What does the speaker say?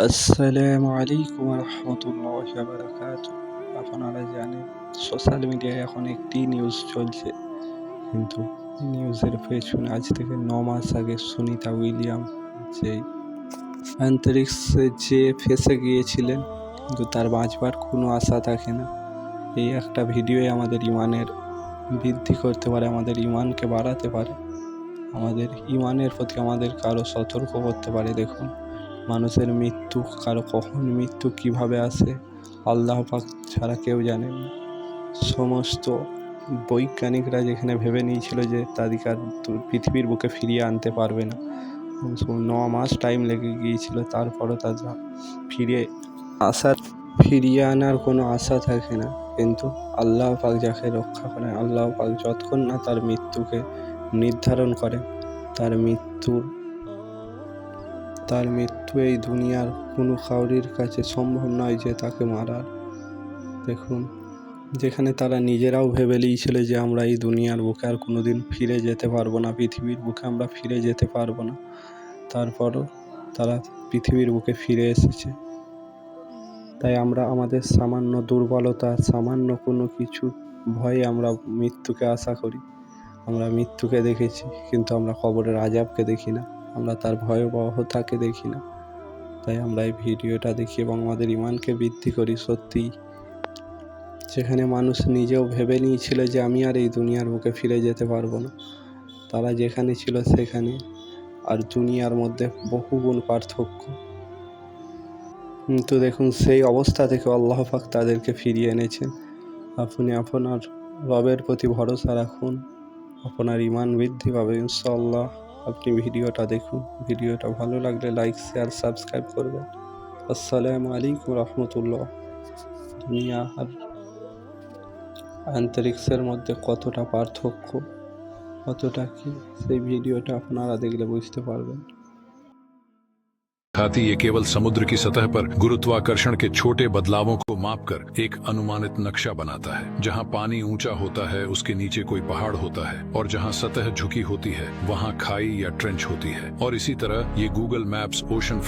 আসসালামু আলাইকুম রহমতুল্লাহ বারাকাত আপনারা জানেন সোশ্যাল মিডিয়ায় এখন একটি নিউজ চলছে। কিন্তু নিউজের পেছনে আজ থেকে ন মাস আগে সুনিতা উইলিয়াম যে অ্যান্থ্রিক্সে যে ফেসে গিয়েছিলেন, কিন্তু তার বাঁচবার কোনো আশা থাকে না। এই একটা ভিডিওই আমাদের ইমানের বৃদ্ধি করতে পারে, আমাদের ইমানকে বাড়াতে পারে। আমাদের ইমানের প্রতি আমাদের কারও সতর্ক করতে পারে, দেখুন। মানুষের মৃত্যু, কারও কখন মৃত্যু কীভাবে আসে, আল্লাহ পাক ছাড়া কেউ জানেন সমস্ত বৈজ্ঞানিকরা যেখানে ভেবে নিয়েছিল যে তাদেরকে আর পৃথিবীর বুকে ফিরিয়ে আনতে পারবে না ন মাস টাইম লেগে গিয়েছিল, তারপরও তারা ফিরে আসার, ফিরিয়ে আনার কোনো আশা থাকে না। কিন্তু আল্লাহ পাক যাকে রক্ষা করে, আল্লাহ পাক যতক্ষণ না তার মৃত্যুকে নির্ধারণ করে, তার মৃত্যুর তার মৃত্যু এই দুনিয়ার কোনো কাউরির কাছে সম্ভব নয় যে তাকে মারার। দেখুন, যেখানে তারা নিজেরাও ভেবে নিয়েছিল যে আমরা এই দুনিয়ার বুকে আর কোনো দিন ফিরে যেতে পারব না, পৃথিবীর বুকে আমরা ফিরে যেতে পারব না। তারপরও তারা পৃথিবীর বুকে ফিরে এসেছে। তাই আমরা আমাদের সামান্য দুর্বলতা, সামান্য কোনো কিছু ভয়ে আমরা মৃত্যুকে আশা করি। আমরা মৃত্যুকে দেখেছি, কিন্তু আমরা কবরের আজাবকে দেখি না। আমরা তার ভয়াবহতাকে দেখি না। তাই আমরা এই ভিডিওটা দেখি এবং আমাদের ইমানকে বৃদ্ধি করি সত্যিই যেখানে মানুষ নিজেও ভেবে নিয়েছিল যে আমি আর এই দুনিয়ার বুকে ফিরে যেতে পারব না। তারা যেখানে ছিল সেখানে। আর দুনিয়ার মধ্যে বহুগুণ পার্থক্য। কিন্তু দেখুন, সেই অবস্থা থেকে আল্লাহ পাক তাদেরকে ফিরিয়ে এনেছেন। আপনি আপনার রবের প্রতি ভরসা রাখুন। আপনার ইমান বৃদ্ধি পাবে, ইনশাআল্লাহ। আপনি ভিডিওটা দেখুন ভিডিওটা ভালো লাগলে লাইক শেয়ার সাবস্ক্রাইব করবেন আসসালামু আলাইকুম রহমতুল্লাহ দুনিয়া আর অ্যান্থ্রিক্সের মধ্যে কতটা পার্থক্য কতটা কি সেই ভিডিওটা আপনারা দেখলে বুঝতে পারবেন खाती ये केवल समुद्र की सतह पर गुरुत्वाकर्षण के छोटे बदलावों को मापकर एक अनुमानित नक्शा बनाता है। जहाँ पानी ऊँचा होता है, उसके नीचे कोई पहाड़ होता है, और जहाँ सतह झुकी होती है, वहाँ खाई या ट्रेंच होती है। और इसी तरह ये गूगल मैप्स ओशन